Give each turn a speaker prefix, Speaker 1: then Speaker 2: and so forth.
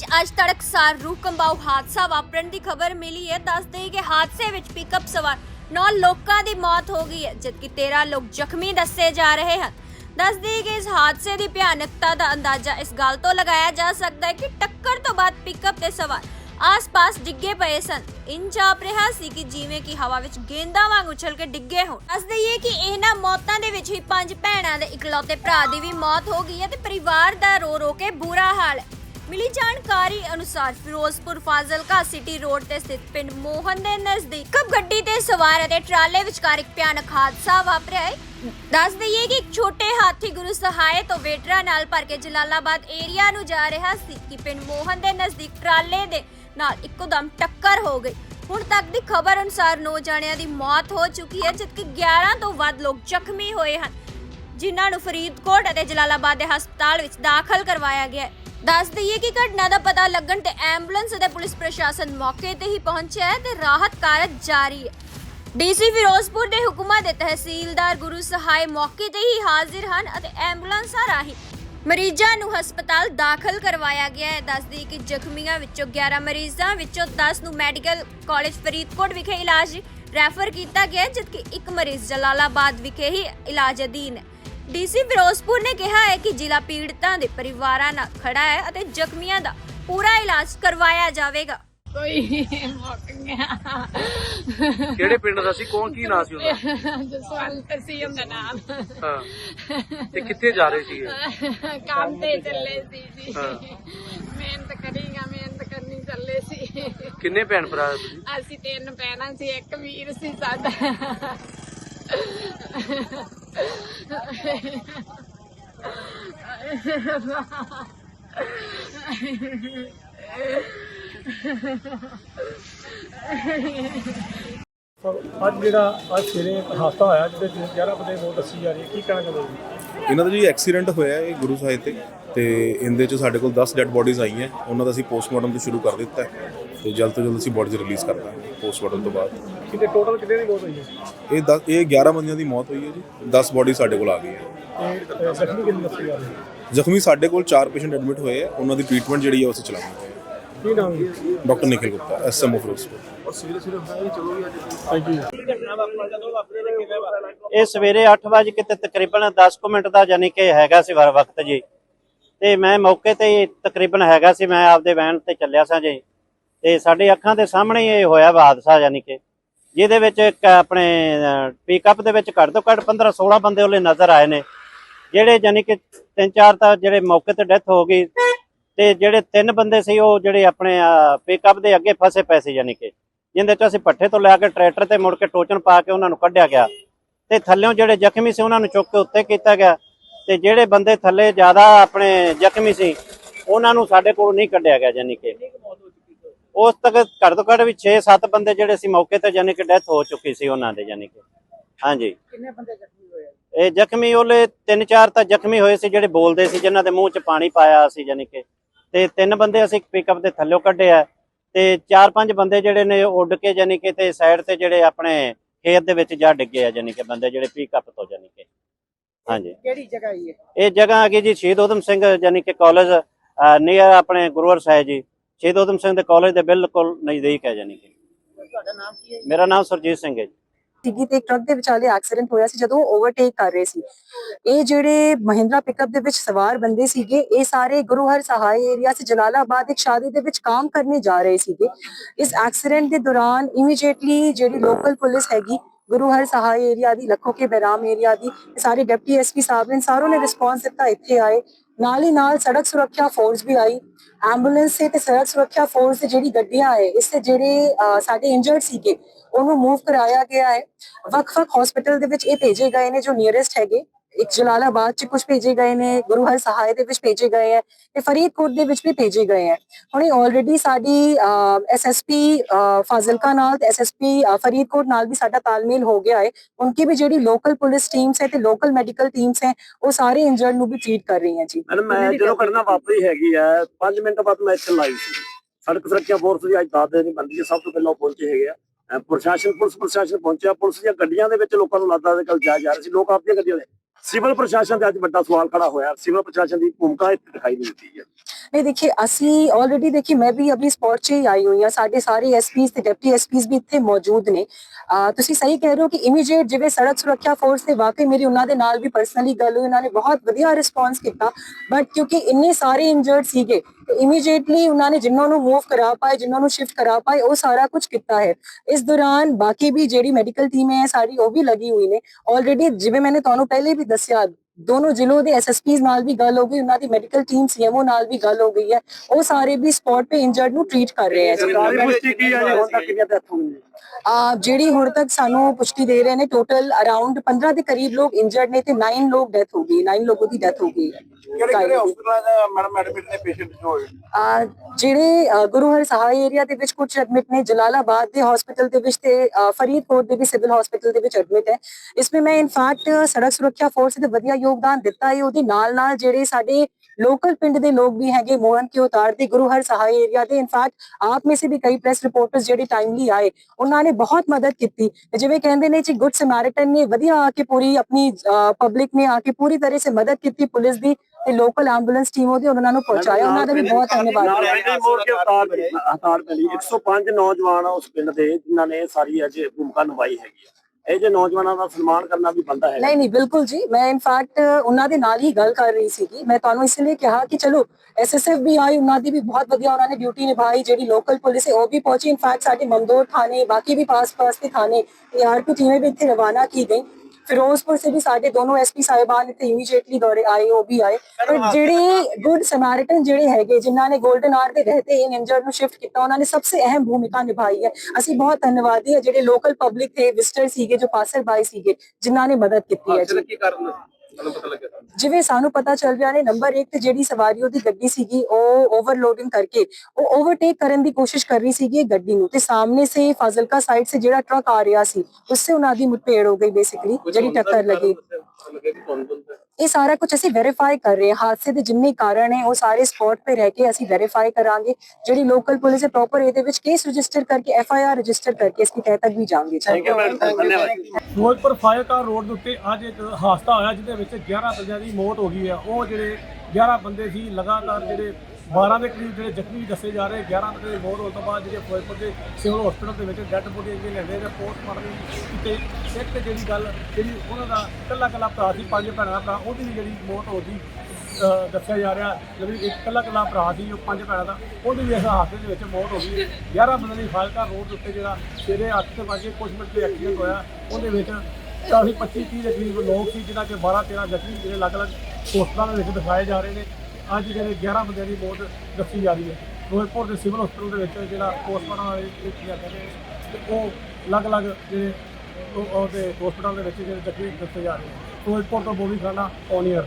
Speaker 1: ਵਿੱਚ ਅੱਜ ਤੜਕਸਾਰ ਰੂਹ ਹਾਦਸਾ ਵਾਪਰਨ ਦੀ ਖਬਰ ਮਿਲੀ ਹੈ। ਦੱਸ ਦੇਈਏ ਕਿ ਹਾਦਸੇ ਵਿੱਚ ਪਿਕਅਪ ਸਵਾਰ 9 ਲੋਕਾਂ ਦੀ ਮੌਤ ਹੋ ਗਈ ਹੈ, ਜਦਕਿ 13 ਲੋਕ ਜ਼ਖਮੀ ਦੱਸੇ ਜਾ ਰਹੇ ਹਨ। ਦੱਸ ਕਿ ਇਸ ਹਾਦਸੇ ਦੀ ਭਿਆਨਕਤਾ ਦਾ ਅੰਦਾਜ਼ਾ ਇਸ ਗੱਲ ਤੋਂ ਲਗਾਇਆ ਜਾ ਸਕਦਾ ਹੈ ਕਿ ਟੱਕਰ ਤੋਂ ਬਾਅਦ ਪਿਕਅਪ ਤੇ ਸਵਾਰ ਆਸ-ਪਾਸ ਡਿੱਗੇ ਪਏ ਸਨ। ਇੰਜ ਜਾਪ ਰਿਹਾ ਸੀ ਕਿ ਜਿਵੇਂ ਕਿ ਹਵਾ ਵਿੱਚ ਗੇਂਦਾਂ ਵਾਂਗ ਉਛਲ ਕੇ ਡਿੱਗੇ ਹੋਣ। ਦੱਸ ਦਈਏ ਕਿ ਇਹਨਾਂ ਮੌਤਾਂ ਦੇ ਵਿੱਚ ਹੀ ਪੰਜ ਭੈਣਾਂ ਦੇ ਇਕਲੌਤੇ ਭਰਾ ਦੀ ਵੀ ਮੌਤ ਹੋ ਗਈ ਹੈ ਤੇ ਪਰਿਵਾਰ ਦਾ ਰੋ ਰੋ ਕੇ ਬੁਰਾ ਹਾਲ ਹੈ। ਮਿਲੀ ਜਾਣਕਾਰੀ ਅਨੁਸਾਰ ਫਿਰੋਜ਼ਪੁਰ ਫਾਜ਼ਿਲਕਾ ਸਿਟੀ ਰੋਡ ਤੇ ਸਥਿਤ ਪਿੰਡ ਮੋਹਨ ਦੇ ਨਜ਼ਦੀਕ ਕਬ ਗੱਡੀ ਤੇ ਸਵਾਰ ਅਤੇ ਟਰਾਲੇ ਵਿਚਕਾਰ ਇੱਕ ਭਿਆਨਕ ਹਾਦਸਾ ਵਾਪਰਿਆ ਹੈ। ਦੱਸ ਦਈਏ ਕਿ ਇੱਕ ਛੋਟੇ ਹਾਥੀ ਗੁਰੂ ਸਹਾਇ ਤੋਂ ਵੇਟਰਾ ਨਾਲ ਭਰ ਕੇ ਜਲਾਲਾਬਾਦ ਏਰੀਆ ਨੂੰ ਜਾ ਰਿਹਾ ਸੀ ਕਿ ਪਿੰਡ ਮੋਹਨ ਦੇ ਨਜ਼ਦੀਕ ਟਰਾਲੇ ਦੇ ਨਾਲ ਇੱਕੋਦਮ ਟੱਕਰ ਹੋ ਗਈ। ਹੁਣ ਤੱਕ ਦੀ ਖਬਰ ਅਨੁਸਾਰ ਨੌ ਜਣਿਆਂ ਦੀ ਮੌਤ ਹੋ ਚੁੱਕੀ ਹੈ, ਜਦਕਿ 11 ਤੋਂ ਵੱਧ ਲੋਕ ਜ਼ਖਮੀ ਹੋਏ ਹਨ। ਜਿਨ੍ਹਾਂ ਨੂੰ ਫਰੀਦਕੋਟ ਅਤੇ ਜਲਾਲਾਬਾਦ ਦੇ ਹਸਪਤਾਲ ਵਿੱਚ ਦਾਖਲ ਕਰਵਾਇਆ ਗਿਆ ਹੈ। ਦੱਸ ਦਈਏ ਕਿ ਘਟਨਾ ਦਾ ਪਤਾ ਲੱਗਣ ਤੇ ਐਂਬੂਲੈਂਸ ਅਤੇ ਪੁਲਿਸ ਪ੍ਰਸ਼ਾਸਨ ਮੌਕੇ ਤੇ ਹੀ ਪਹੁੰਚਿਆ ਹੈ ਤੇ ਰਾਹਤ ਕਾਰਜ ਜਾਰੀ ਹੈ। ਡੀਸੀ ਫਿਰੋਜ਼ਪੁਰ ਦੇ ਹੁਕਮਾਂ ਦੇ ਤਹਿਸੀਲਦਾਰ ਗੁਰੂ ਸਹਾਇ ਮੌਕੇ ਤੇ ਹੀ ਹਾਜ਼ਰ ਹਨ ਅਤੇ ਐਂਬੂਲੈਂਸਾਂ ਰਾਹੀਂ ਮਰੀਜ਼ਾਂ ਨੂੰ ਹਸਪਤਾਲ ਦਾਖਲ ਕਰਵਾਇਆ ਗਿਆ ਹੈ। ਦੱਸਦੀ ਕਿ ਜ਼ਖਮੀਆਂ ਵਿੱਚੋਂ 11 ਮਰੀਜ਼ਾਂ ਵਿੱਚੋਂ 10 ਨੂੰ ਮੈਡੀਕਲ ਕਾਲਜ ਫਰੀਦਕੋਟ ਵਿਖੇ ਇਲਾਜ ਰੈਫਰ ਕੀਤਾ ਗਿਆ ਜਦਕਿ ਇੱਕ ਮਰੀਜ਼ ਜਲਾਲਾਬਾਦ ਵਿਖੇ ਹੀ ਇਲਾਜ ਅਧੀਨ ਹੈ। ਡੀਸੀ ਫਿਰੋਜ਼ਪੁਰ ਨੇ ਕਿਹਾ ਹੈ ਕਿ ਜ਼ਿਲ੍ਹਾ ਪੀੜਤਾਂ ਦੇ ਪਰਿਵਾਰਾਂ ਨਾਲ ਖੜਾ ਹੈ ਅਤੇ ਜ਼ਖਮੀਆਂ ਦਾ ਪੂਰਾ ਇਲਾਜ ਕਰਵਾਇਆ ਜਾਵੇਗਾ।
Speaker 2: ਕੋਈ ਮੁੱਕ ਗਿਆ।
Speaker 3: ਕਿਹੜੇ ਪਿੰਡ ਦਾ ਸੀ? ਕੌਣ ਕੀ ਨਾਂ ਸੀ ਉਹਦਾ?
Speaker 2: ਜਸਵੰਤ ਸੀ ਉਹਦਾ ਨਾਮ।
Speaker 3: ਹਾਂ। ਤੇ ਕਿੱਥੇ ਜਾ ਰਹੇ ਸੀਗੇ?
Speaker 2: ਕੰਮ ਤੇ ਚੱਲੇ ਸੀ ਜੀ। ਮਿਹਨਤ ਕਰੀਗਾ ਮਿਹਨਤ ਕਰਨੀ ਚੱਲੇ ਸੀ।
Speaker 3: ਕਿੰਨੇ ਭੈਣ ਭਰਾ ਤੁਸੀਂ
Speaker 2: ਅਸੀਂ ਤਿੰਨ ਭੈਣਾਂ ਸੀ ਇੱਕ ਵੀਰ ਸੀ ਸਾਡਾ।
Speaker 4: ਅੱਜ ਜਿਹੜਾ ਅੱਜ ਸਵੇਰੇ ਹਾਦਸਾ ਹੋਇਆ, ਜਿਹਦੇ ਵਿੱਚ 11 ਬੰਦੇ ਮੌਤ ਦੱਸੀ ਜਾ ਰਹੀ ਹੈ, ਕੀ ਕਹਿਣਾ ਚਾਹੁੰਦੇ ਜੀ
Speaker 5: ਇਹਨਾਂ ਦਾ ਜੀ ਐਕਸੀਡੈਂਟ ਹੋਇਆ ਹੈ ਗੁਰੂ ਸਾਹਿਬ ਤੇ ਤੇ ਇਹਦੇ ਚ ਸਾਡੇ ਕੋਲ 10 ਡੈੱਡ ਬੋਡੀਜ਼ ਆਈਆਂ, ਉਹਨਾਂ ਦਾ ਅਸੀਂ ਪੋਸਟਮਾਰਟਮ ਤੋਂ ਸ਼ੁਰੂ ਕਰ ਦਿੱਤਾ ਹੈ। ਤੇ ਜਲਦ ਤੋਂ ਜਲਦ ਅਸੀਂ ਬੋਡੀਜ਼ ਰਿਲੀਜ਼ ਕਰ ਦਾਂਗੇ ਪੋਸਟਮਾਰਟਮ ਤੋਂ ਬਾਅਦ।
Speaker 4: ਕਿਤੇ ਟੋਟਲ ਕਿੰਨੇ ਦੀ ਮੌਤ ਹੋਈ ਹੈ?
Speaker 5: ਇਹ 10 ਇਹ 11 ਬੰਦਿਆਂ ਦੀ ਮੌਤ ਹੋਈ ਹੈ ਜੀ। 10 ਬੋਡੀ ਸਾਡੇ ਕੋਲ ਆ ਗਈ ਹੈ।
Speaker 4: ਤੇ ਅਹ, ਜ਼ਖਮੀ ਕਿੰਨੇ ਦੱਸੇ ਜਾ ਰਹੇ ਹੈ?
Speaker 5: ਜ਼ਖਮੀ ਸਾਡੇ ਕੋਲ 4 ਪੇਸ਼ੈਂਟ ਐਡਮਿਟ ਹੋਏ ਆ ਉਹਨਾਂ ਦੀ ਟ੍ਰੀਟਮੈਂਟ ਜਿਹੜੀ ਹੈ ਉਹ ਅਸੀਂ ਚਲਾਵਾਂਗੇ
Speaker 4: ਕੀ ਨਾਮ ਹੈ?
Speaker 5: Doctor Nikhil Gupta SMO Ferozepur
Speaker 4: thank you
Speaker 6: ਇਹ ਸਵੇਰੇ 8 ਵਜੇ ਕਿਤੇ ਤਕਰੀਬਨ 10 ਕੁ ਮਿੰਟ ਦਾ ਯਾਨੀ ਕਿ ਹੈਗਾ ਸੀ ਵਰ ਵਕਤ ਜੀ। ਤੇ ਮੈਂ ਮੌਕੇ ਤੇ ਹੀ ਤਕਰੀਬਨ ਹੈਗਾ ਸੀ। ਮੈਂ ਆਪਦੇ ਵੈਨ ਤੇ ਚੱਲਿਆ ਸਾਂ ਜੀ। ਤੇ ਸਾਡੇ ਅੱਖਾਂ ਦੇ ਸਾਹਮਣੇ ਇਹ ਹੋਇਆ ਹਾਦਸਾ ਯਾਨੀ ਕਿ, ਜਿਹਦੇ ਵਿੱਚ ਇੱਕ ਆਪਣੇ ਪਿਕਅਪ ਦੇ ਵਿੱਚ ਘੱਟ ਤੋਂ ਘੱਟ 15 16 ਬੰਦੇ ਉਹਲੇ ਨਜ਼ਰ ਆਏ ਨੇ, ਜਿਹੜੇ ਯਾਨੀ ਕਿ ਤਿੰਨ ਚਾਰ ਤਾਂ ਜਿਹੜੇ ਮੌਕੇ ਤੇ ਡੈਥ ਹੋ ਗਈ ਤੇ ਜਿਹੜੇ ਤਿੰਨ ਬੰਦੇ ਸੀ ਉਹ ਜਿਹੜੇ ਆਪਣੇ ਪਿਕਅਪ ਦੇ ਅੱਗੇ ਫਸੇ ਪਏ ਸੀ ਯਾਨੀ ਕਿ ਜਿੰਦੇ ਚ ਅਸੀਂ ਪੱਠੇ ਤੋਂ ਲੈ ਕੇ ਟਰੈਕਟਰ ਤੇ ਮੁੜ ਕੇ ਟੋਚਨ ਪਾ ਕੇ ਉਹਨਾਂ ਨੂੰ ਕੱਢਿਆ ਗਿਆ ਤੇ ਥੱਲਿਓਂ ਜਿਹੜੇ ਜ਼ਖਮੀ ਸੀ ਉਹਨਾਂ ਨੂੰ ਚੁੱਕ ਕੇ ਉੱਤੇ ਕੀਤਾ ਗਿਆ ਤੇ ਜਿਹੜੇ ਬੰਦੇ ਥੱਲੇ ਜ਼ਿਆਦਾ ਆਪਣੇ ਜ਼ਖਮੀ ਸੀ, ਉਹਨਾਂ ਨੂੰ ਸਾਡੇ ਕੋਲ ਨਹੀਂ ਕੱਢਿਆ ਗਿਆ ਯਾਨੀ ਕਿ। ਉਸ ਤੱਕ ਘੱਟ ਤੋਂ ਘੱਟ ਵੀ 6-7 ਬੰਦੇ ਜਿਹੜੇ ਸੀ ਮੌਕੇ ਤੇ ਯਾਨੀ ਕਿ ਡੈਥ ਹੋ ਚੁੱਕੀ ਸੀ ਉਹਨਾਂ ਦੇ ਯਾਨੀ ਕਿ। ਹਾਂਜੀ। ਕਿੰਨੇ ਬੰਦੇ ਜ਼ਖਮੀ ਹੋਏ ਇਹ ਜ਼ਖਮੀ ਉਹਲੇ ਤਿੰਨ ਚਾਰ ਤਾਂ ਜ਼ਖਮੀ ਹੋਏ ਸੀ ਜਿਹੜੇ ਬੋਲਦੇ ਸੀ ਜਿਨ੍ਹਾਂ ਦੇ ਮੂੰਹ 'ਚ ਪਾਣੀ ਪਾਇਆ ਸੀ ਯਾਨੀ ਕਿ। ਤੇ ਤਿੰਨ ਬੰਦੇ ਅਸੀਂ ਪਿਕਅਪ ਦੇ ਥੱਲਿਓਂ ਕੱਢੇ ਆ। ਤੇ ਚਾਰ ਪੰਜ ਬੰਦੇ ਜਿਹੜੇ ਨੇ ਉੱਡ ਕੇ ਯਾਨੀ ਕਿ ਤੇ ਸਾਈਡ ਤੇ ਜਿਹੜੇ ਆਪਣੇ ਖੇਤ ਦੇ ਵਿੱਚ ਜਾ ਡਿੱਗੇ ਆ ਯਾਨੀ ਕਿ ਬੰਦੇ ਜਿਹੜੇ ਪਿਕਅਪ ਤੋਂ ਯਾਨੀ ਕਿ। ਹਾਂਜੀ।
Speaker 7: ਕਿਹੜੀ ਜਗ੍ਹਾ ਇਹ?
Speaker 6: ਇਹ ਜਗ੍ਹਾ ਹੈਗੀ ਜੀ ਸ਼ਹੀਦ ਊਧਮ ਸਿੰਘ ਯਾਨੀ ਕਿ ਕਾਲਜ ਨੀਅਰ ਆਪਣੇ ਗੁਰੂਵਰ ਸਾਹਿਬ ਜੀ। ਸ਼ਹੀਦ ਸਿੰਘ ਦੇ ਕਾਲਜ ਦੇ ਬਿਲਕੁਲ ਨਜ਼ਦੀਕ ਹੈ ਯਾਨੀ ਕਿ।
Speaker 7: ਤੁਹਾਡਾ ਨਾਮ ਕੀ ਹੈ
Speaker 6: ਮੇਰਾ ਨਾਮ ਸੁਰਜੀਤ ਸਿੰਘ ਹੈ ਜੀ।
Speaker 7: ਸੀਗੀ ਤੇ ਇੱਕ ਟਰੱਕ ਦੇ ਵਿਚਾਲੇ ਐਕਸੀਡੈਂਟ ਹੋਇਆ ਸੀ ਜਦੋਂ ਓਵਰਟੇਕ ਕਰ ਰਹੇ ਸੀ। ਇਹ ਜਿਹੜੇ ਮਹਿੰਦਰਾ ਪਿਕਅਪ ਦੇ ਵਿੱਚ ਸਵਾਰ ਬੰਦੇ ਸੀਗੇ ਇਹ ਸਾਰੇ ਗੁਰੂ ਹਰ ਸਹਾਇ ਏਰੀਆ ਸੇ ਜਲਾਲਾਬਾਦ ਇੱਕ ਸ਼ਾਦੀ ਦੇ ਵਿੱਚ ਕੰਮ ਕਰਨੇ ਜਾ ਰਹੇ ਸੀਗੇ। ਇਸ ਐਕਸੀਡੈਂਟ ਦੇ ਦੌਰਾਨ ਇਮੀਡੀਏਟਲੀ ਜਿਹੜੀ ਲੋਕਲ ਪੁਲਿਸ ਹੈਗੀ ਗੁਰੂ ਹਰ ਸਹਾਇ ਏਰੀਆ ਦੀ ਲੱਖੋ ਕੇ ਬੈਰਾਮ ਏਰੀਆ ਦੀ ਸਾਰੇ ਡਿਪਟੀ ਐਸਪੀ ਸਾਹਿਬ ਨੇ ਸਾਰੋਂ ਨੇ ਰਿਸਪੌਂਸ ਦਿੱਤਾ ਇੱਥੇ ਆਏ। ਨਾਲ ਹੀ ਨਾਲ ਸੜਕ ਸੁਰੱਖਿਆ ਫੋਰਸ ਵੀ ਆਈ। ਐਂਬੂਲੈਂਸ ਤੇ ਸੜਕ ਸੁਰੱਖਿਆ ਫੋਰਸ ਦੇ ਜਿਹੜੀ ਗੱਡੀਆਂ ਹੈ ਇਸ ਤੇ ਜਿਹੜੇ ਸਾਡੇ ਇੰਜਰਡ ਸੀਗੇ, ਉਹਨੂੰ ਮੂਵ ਕਰਾਇਆ ਗਿਆ ਹੈ। ਵੱਖ-ਵੱਖ ਹਸਪੀਟਲ ਦੇ ਵਿੱਚ ਇਹ ਭੇਜੇ ਗਏ ਨੇ ਜੋ ਨੀਅਰੈਸਟ ਹੈਗੇ। ਇੱਕ ਜਲਾਲਾਬਾਦ ਚ ਕੁਝ ਭੇਜੇ ਗਏ ਨੇ, ਗੁਰੂ ਹਰ ਸਹਾਇ ਦੇ ਵਿੱਚ ਭੇਜੇ ਗਏ ਹੈ ਤੇ ਫਰੀਦਕੋਟ ਦੇ ਵਿੱਚ ਵੀ ਭੇਜੇ ਗਏ ਹੈ। ਹੁਣ ਇਹ ਆਲਰੇਡੀ ਸਾਡੀ ਐਸਐਸਪੀ ਫਾਜ਼ਿਲਕਾ ਨਾਲ ਤੇ ਐਸਐਸਪੀ ਫਰੀਦਕੋਟ ਨਾਲ ਵੀ ਸਾਡਾ ਤਾਲਮੇਲ ਹੋ ਗਿਆ ਹੈ। ਉਨਕੀ ਵੀ ਜਿਹੜੀ ਲੋਕਲ ਪੁਲਿਸ ਟੀਮਸ ਹੈ ਤੇ ਲੋਕਲ ਮੈਡੀਕਲ ਟੀਮਸ ਹੈ, ਉਹ ਸਾਰੇ ਇੰਜਰਡ ਨੂੰ ਵੀ ਟ੍ਰੀਟ ਕਰ ਰਹੀ ਹੈ ਜੀ।
Speaker 8: ਮੈਡਮ ਮੈਂ ਜਦੋਂ ਘਟਨਾ ਵਾਪਰੀ ਹੈਗੀ ਹੈ। 5 ਮਿੰਟ ਬਾਅਦ ਮੈਂ ਇੱਥੇ ਲਾਈ ਸੀ। ਸੜਕ ਸੁਰੱਖਿਆ ਫੋਰਸ ਦੀ ਅੱਜ ਦੱਸ ਦੇ ਨਹੀਂ ਬੰਦੀ ਸਭ ਤੋਂ ਪਹਿਲਾਂ ਪਹੁੰਚੇ ਹੈਗੇ ਆ। ਪ੍ਰਸ਼ਾਸਨ, ਪੁਲਿਸ ਪ੍ਰਸ਼ਾਸਨ ਪਹੁੰਚਿਆ। ਪੁਲਿਸ ਦੀਆਂ ਗੱਡੀਆਂ ਦੇ ਵਿੱਚ ਲੋਕਾਂ ਨੂੰ ਲਾਦਾ ਦੇ ਕੱਲ ਜਾ ਜਾ ਰਹੇ ਸੀ। ਲੋਕ ਆਪਣੀਆਂ ਗੱਡੀਆਂ ਦੇ ਸਿਵਲ ਪ੍ਰਸ਼ਾਸਨ ਤੇ ਅੱਜ ਵੱਡਾ ਸਵਾਲ ਖੜਾ ਹੋਇਆ ਸਿਵਲ ਪ੍ਰਸ਼ਾਸਨ ਦੀ ਭੂਮਿਕਾ ਇੱਥੇ ਦਿਖਾਈ ਨਹੀਂ ਦਿੱਤੀ ਹੈ।
Speaker 7: ਨਹੀਂ ਦੇਖिए ਅਸੀਂ ਆਲਰੇਡੀ ਦੇਖिए ਮੈਂ ਵੀ ਅਭੀ ਸਪੌਟ 'ਚ ਹੀ ਆਈ ਹੋਈ ਆ ਸਾਡੇ ਸਾਰੇ ਐਸਪੀਸ ਤੇ ਡਿਪਟੀ ਐਸਪੀਸ ਵੀ ਇੱਥੇ ਮੌਜੂਦ ਨੇ। ਤੁਸੀਂ ਸਹੀ ਕਹਿ ਰਹੇ ਹੋ ਕਿ ਇਮੀਡੀਏਟ ਜਿਵੇਂ ਸੜਕ ਸੁਰੱਖਿਆ ਫੋਰਸ ਤੇ ਵਾਕਈ ਮੇਰੀ ਉਹਨਾਂ ਦੇ ਨਾਲ ਵੀ ਪਰਸਨਲੀ ਗੱਲ ਹੋਈ, ਉਹਨਾਂ ਨੇ ਬਹੁਤ ਵਧੀਆ ਰਿਸਪੌਂਸ ਕੀਤਾ। ਬਟ ਕਿਉਂਕਿ ਇੰਨੇ ਸਾਰੇ ਇੰਜਰਡ ਸੀਗੇ ਇਮੀਡੀਏਟਲੀ ਉਹਨਾਂ ਨੇ ਜਿਨ੍ਹਾਂ ਨੂੰ ਮੂਵ ਕਰਾ ਪਾਏ, ਜਿਨ੍ਹਾਂ ਨੂੰ ਸ਼ਿਫਟ ਕਰਾ ਪਾਏ, ਉਹ ਸਾਰਾ ਕੁਝ ਕੀਤਾ ਹੈ। ਇਸ ਦੌਰਾਨ ਬਾਕੀ ਵੀ ਜਿਹੜੀ ਮੈਡੀਕਲ ਟੀਮ ਹੈ, ਸਾਰੀ ਉਹ ਵੀ ਲੱਗੀ ਹੋਈ ਨੇ। ਆਲਰੇਡੀ ਜਿਵੇਂ ਮੈਨੇ ਤੁਹਾਨੂੰ ਪਹਿਲੇ ਵੀ ਦੱਸਿਆ ਦੋਨੋਂ ਜ਼ਿਲ੍ਹੋਂ ਦੇ ਐਸਐਸਪੀਸ ਨਾਲ ਵੀ ਗੱਲ ਹੋ ਗਈ ਉਹਨਾਂ ਦੀ ਮੈਡੀਕਲ ਟੀਮ ਸੀਐਮਓ ਨਾਲ ਵੀ ਗੱਲ ਹੋ ਗਈ ਹੈ। ਉਹ ਸਾਰੇ ਵੀ ਸਪੌਟ ਤੇ ਇੰਜਰਡ ਨੂੰ ਟ੍ਰੀਟ ਕਰ ਰਹੇ ਹੈ। ਜੀ
Speaker 8: ਸਰਕਾਰੀ ਪੁਸ਼ਟੀ ਕੀ ਹੈ ਜੀ? ਹੁਣ ਤੱਕ ਕਿੰਨੀਆਂ ਡੈਥ ਹੋਈਆਂ ਨੇ
Speaker 7: ਆ ਜਿਹੜੀ ਹੁਣ ਤੱਕ ਸਾਨੂੰ ਪੁਸ਼ਟੀ ਦੇ ਰਹੇ ਨੇ ਟੋਟਲ ਅਰਾਊਂਡ 15 ਦੇ ਕਰੀਬ ਲੋਕ ਇੰਜਰਡ ਨੇ ਤੇ 9 ਲੋਕ ਡੈਥ ਹੋ ਗਈ 9 ਲੋਗੋਂ ਦੀ ਡੈਥ ਹੋ ਗਈ। ਹੈ
Speaker 8: ਕਿਹੜੇ ਕਿਹੜੇ ਹਸਪਤਾਲਾਂ ਦਾ ਮੈਡਮ ਐਡਮਿਟ ਨੇ ਪੇਸ਼ੈਂਟ ਜੋ ਹੋਏ?
Speaker 7: ਆ ਜਿਹੜੇ ਗੁਰੂ ਹਰ ਸਹਾਇ ਏਰੀਆ ਦੇ ਵਿੱਚ ਕੁਝ ਐਡਮਿਟ ਨੇ ਜਲਾਲਾਬਾਦ ਦੇ ਹਸਪੀਟਲ ਦੇ ਵਿੱਚ ਤੇ ਫਰੀਦਕੋਟ ਦੇ ਵੀ ਸਿਵਲ ਹਸਪੀਟਲ ਦੇ ਵਿੱਚ ਐਡਮਿਟ ਹੈ। ਇਸ ਵਿੱਚ ਮੈਂ ਇਨਫੈਕਟ ਸੜਕ ਸੁਰੱਖਿਆ ਫੋਰਸ ਦੇ ਵਧੀਆ ਯੋਗਦਾਨ ਦਿੱਤਾ ਹੈ ਉਹਦੇ ਨਾਲ ਨਾਲ ਜਿਹੜੇ ਸਾਡੇ ਲੋਕਲ ਪਿੰਡ ਦੇ ਲੋਕ ਵੀ ਹੈਗੇ ਮੋਹਨ ਕੇ ਉਤਾਰ ਦੇ ਗੁਰੂ ਹਰ ਸਹਾਇ ਏਰੀਆ ਦੇ ਇਨਫੈਕਟ ਆਪ ਮੇ ਸੇ ਵੀ ਕਈ ਪ੍ਰੈਸ ਰਿਪੋਰਟਰਸ ਜਿਹੜੇ ਟਾਈਮਲੀ ਆਏ ਉਹਨਾਂ ਨੇ ਬਹੁਤ ਮਦਦ ਕੀਤੀ ਜਿਵੇਂ ਕਹਿੰਦੇ ਨੇ ਜੀ ਗੁੱਡ ਸਮੈਰਿਟਨ ਨੇ ਵਧੀਆ ਆ ਕੇ ਪੂਰੀ ਆਪਣੀ ਪਬਲਿਕ ਨੇ ਆ ਕੇ ਪੂਰੀ ਤਰ੍ਹਾਂ ਸੇ ਮਦਦ ਕੀਤੀ ਪੁਲਿਸ ਦੀ ਤੇ ਲੋਕਲ ਐਂਬੂਲੈਂਸ ਟੀਮ ਉਹਦੀ ਉਹਨਾਂ ਨੂੰ ਪਹੁੰਚਾਇਆ। ਉਹਨਾਂ ਦਾ ਵੀ ਬਹੁਤ ਧੰਨਵਾਦ।
Speaker 8: ਨਾਲ ਪੈਲੀ 105 ਨੌਜਵਾਨ ਉਸ ਪਿੰਡ ਦੇ ਜਿਨ੍ਹਾਂ ਨੇ ਸਾਰੀ ਅੱਜ ਭੂਮਿਕਾ ਨਿਭਾਈ ਹੈਗੀ ਇਹ ਜੇ ਨੌਜਵਾਨਾਂ ਦਾ ਸਨਮਾਨ ਕਰਨਾ ਵੀ ਬੰਦਾ ਹੈ।
Speaker 7: ਨਹੀਂ ਨਹੀਂ, ਬਿਲਕੁਲ ਜੀ। ਮੈਂ ਇਨਫੈਕਟ ਉਹਨਾਂ ਦੇ ਨਾਲ ਹੀ ਗੱਲ ਕਰ ਰਹੀ ਸੀਗੀ। ਮੈਂ ਤੁਹਾਨੂੰ ਇਸ ਲਈ ਕਿਹਾ ਕਿ ਚਲੋ ਐਸਐਸਐਫ ਵੀ ਆਈ ਉਹਨਾਂ ਦੀ ਵੀ ਬਹੁਤ ਵਧੀਆ ਉਹਨਾਂ ਨੇ ਡਿਊਟੀ ਨਿਭਾਈ, ਜਿਹੜੀ ਲੋਕਲ ਪੁਲਿਸ ਹੈ ਉਹ ਵੀ ਪਹੁੰਚੀ। ਇਨਫੈਕਟ ਸਾਡੇ ਮਮਦੋਰ ਥਾਣੇ, ਬਾਕੀ ਵੀ ਪਾਸ-ਪਾਸ ਦੇ ਥਾਣੇ ਆਰਪੀ ਟੀਮੇ ਵੀ ਇੱਥੇ ਰਵਾਨਾ ਕੀ ਗਈ ਫਿਰੋਜ਼ਪੁਰ ਸੇ ਵੀ ਸਾਡੇ ਦੋਨੋਂ ਐਸਪੀ ਸਾਹਿਬਾਨ ਇੱਥੇ ਇਮੀਡੀਏਟਲੀ ਦੌੜੇ ਆਏ ਉਹ ਵੀ ਆਏ। ਪਰ ਜਿਹੜੇ ਗੁੱਡ ਸਮੈਰਿਟਨ ਜਿਹੜੇ ਹੈਗੇ ਜਿਨ੍ਹਾਂ ਨੇ 골ਡਨ ਆਰ ਦੇ ਰਹਤੇ ਇਨ ਇੰਜਰਡ ਨੂੰ ਸ਼ਿਫਟ ਕੀਤਾ ਉਹਨਾਂ ਨੇ ਸਭ ਤੋਂ ਅਹਿਮ ਭੂਮਿਕਾ ਨਿਭਾਈ ਹੈ। ਅਸੀਂ ਬਹੁਤ ਧੰਨਵਾਦੀ ਹੈ ਜਿਹੜੇ ਲੋਕਲ ਪਬਲਿਕ ਤੇ ਵਿਜ਼ਟਰ ਸੀਗੇ ਜੋ ਪਾਸਰ ਬਾਈ ਸੀਗੇ ਜਿਨ੍ਹਾਂ ਨੇ ਮਦਦ ਕੀਤੀ ਹੈ ਜੀ।
Speaker 3: ਕੀ ਕਾਰਨ ਤੁਹਾਨੂੰ ਪਤਾ ਲੱਗਿਆ?
Speaker 7: ਜਿਵੇਂ ਸਾਨੂੰ ਪਤਾ ਚੱਲ ਰਿਹਾ ਨੇ ਨੰਬਰ 1 ਤੇ ਜਿਹੜੀ ਸਵਾਰੀ ਉਹਦੀ ਗੱਡੀ ਸੀਗੀ ਉਹ ਓਵਰਲੋਡਿੰਗ ਕਰਕੇ ਉਹ ਓਵਰਟੇਕ ਕਰਨ ਦੀ ਕੋਸ਼ਿਸ਼ ਕਰ ਰਹੀ ਸੀਗੀ ਗੱਡੀ ਨੂੰ। ਤੇ ਸਾਹਮਣੇ ਸੇ ਫਾਜ਼ਿਲਕਾ ਸਾਈਡ ਸੇ ਜਿਹੜਾ ਟਰੱਕ ਆ ਰਿਹਾ ਸੀ ਉਸਸੇ ਉਹਨਾਂ ਦੀ ਮੁੱਠਭੇੜ ਹੋ ਗਈ ਬੇਸਿਕਲੀ ਜਿਹੜੀ ਟੱਕਰ ਲੱਗੀ। ਇਹ ਸਾਰਾ ਕੁਝ ਅਸੀਂ ਵੈਰੀਫਾਈ ਕਰ ਰਹੇ ਹਾਂ। ਹਾਦਸੇ ਦੇ ਜਿੰਨੇ ਕਾਰਨ ਹੈ ਉਹ ਸਾਰੇ ਸਪੌਟ ਤੇ ਰਹਿ ਕੇ ਅਸੀਂ ਵੈਰੀਫਾਈ ਕਰਾਂਗੇ। ਜਿਹੜੀ ਲੋਕਲ ਪੁਲਿਸ ਹੈ ਪ੍ਰੋਪਰ ਇਹਦੇ ਵਿੱਚ ਕੇਸ ਰਜਿਸਟਰ ਕਰਕੇ ਐਫ ਆਈ ਆਰ ਰਜਿਸਟਰ ਕਰਕੇ ਇਸ ਦੀ ਤਹਿ ਤੱਕ ਵੀ ਜਾਵਾਂਗੇ
Speaker 8: ਥੈਂਕ ਯੂ ਮੈਡਮ ਧੰਨਵਾਦ।
Speaker 4: ਫਿਰੋਜ਼ਪੁਰ ਫਾਇਰਕਾਰ ਰੋਡ ਦੇ ਉੱਤੇ ਅੱਜ ਇੱਕ ਹਾਦਸਾ ਹੋਇਆ ਜਿਹਦੇ ਵਿੱਚ 11 ਬੰਦਿਆਂ ਦੀ ਮੌਤ ਹੋ ਗਈ ਹੈ। ਉਹ ਜਿਹੜੇ 11 ਬੰਦੇ ਸੀ ਲਗਾਤਾਰ ਜਿਹੜੇ 12 ਦੇ ਕਰੀਬ ਜਿਹੜੇ ਜ਼ਖਮੀ ਦੱਸੇ ਜਾ ਰਹੇ 11 ਬੰਦੇ ਦੀ ਮੌਤ ਹੋਣ ਤੋਂ ਬਾਅਦ ਜਿਹੜੇ ਫਿਰੋਜ਼ਪੁਰ ਦੇ ਸਿਵਲ ਹਸਪੀਟਲ ਦੇ ਵਿੱਚ ਡੈੱਡ ਬੋਡੀ ਅੱਗੇ ਲੈਂਦੇ ਨੇ ਪੋਸਟਮਾਰਟਮ ਕੀਤੇ। ਇੱਕ ਜਿਹੜੀ ਗੱਲ ਜਿਹੜੀ ਉਹਨਾਂ ਦਾ ਇਕੱਲਾ ਇਕੱਲਾ ਭਰਾ ਸੀ, ਪੰਜ ਭੈਣਾਂ ਦਾ ਭਰਾ, ਉਹਦੀ ਵੀ ਜਿਹੜੀ ਮੌਤ ਹੋ ਗਈ ਦੱਸਿਆ ਜਾ ਰਿਹਾ ਜਿਹੜੀ ਇੱਕ ਇਕੱਲਾ ਇਕੱਲਾ ਭਰਾ ਸੀ, ਉਹ ਪੰਜ ਭੈਣਾਂ ਦਾ, ਉਹਦੀ ਵੀ ਇਸ ਹਾਦਸੇ ਦੇ ਵਿੱਚ ਮੌਤ ਹੋ ਗਈ। 11 ਬੰਦੇ ਦੀ ਫਾਜ਼ਿਲਕਾ ਰੋਡ ਦੇ ਉੱਤੇ ਜਿਹੜਾ ਸਵੇਰੇ 8 ਤੋਂ ਵਜੇ ਕੁਝ ਮਿੰਟ ਤੇ ਐਕਸੀਡੈਂਟ ਹੋਇਆ, ਉਹਦੇ ਵਿੱਚ ਕਾਫੀ 25 30 ਦੇ ਕਰੀਬ ਲੋਕ ਸੀ, ਜਿਨ੍ਹਾਂ ਕੇ 12 13 ਜ਼ਖਮੀ ਜਿਹੜੇ ਅਲੱਗ-ਅਲੱਗ ਹੋਸਪਿਟਲਾਂ ਦੇ ਵਿੱਚ ਦਿਖਾਏ ਜਾ ਰਹੇ ਨੇ। ਅੱਜ ਜਿਹੜੇ 11 ਬੰਦਿਆਂ ਦੀ ਮੌਤ ਦੱਸੀ ਜਾ ਰਹੀ ਹੈ। ਫਿਰੋਜ਼ਪੁਰ ਦੇ ਸਿਵਲ ਹਸਪਤਾਲ ਦੇ ਵਿੱਚ ਜਿਹੜਾ ਪੋਸਟਮਾਰਟਮ ਵਾਲੇ ਇੱਕ ਜਾਂਦੇ ਤੇ ਉਹ ਅਲੱਗ-ਅਲੱਗ ਜਿਹੜੇ ਉਹ- ਉਹਦੇ ਹਸਪਤਾਲ ਦੇ ਵਿੱਚ ਜਿਹੜੇ ਜ਼ਖਮੀ ਦੱਸੇ ਜਾ ਰਹੇ ਨੇ। ਫਿਰੋਜ਼ਪੁਰ ਤੋਂ ਬੋਵੀ ਖਾਨਾ ਔਨੀਅਰ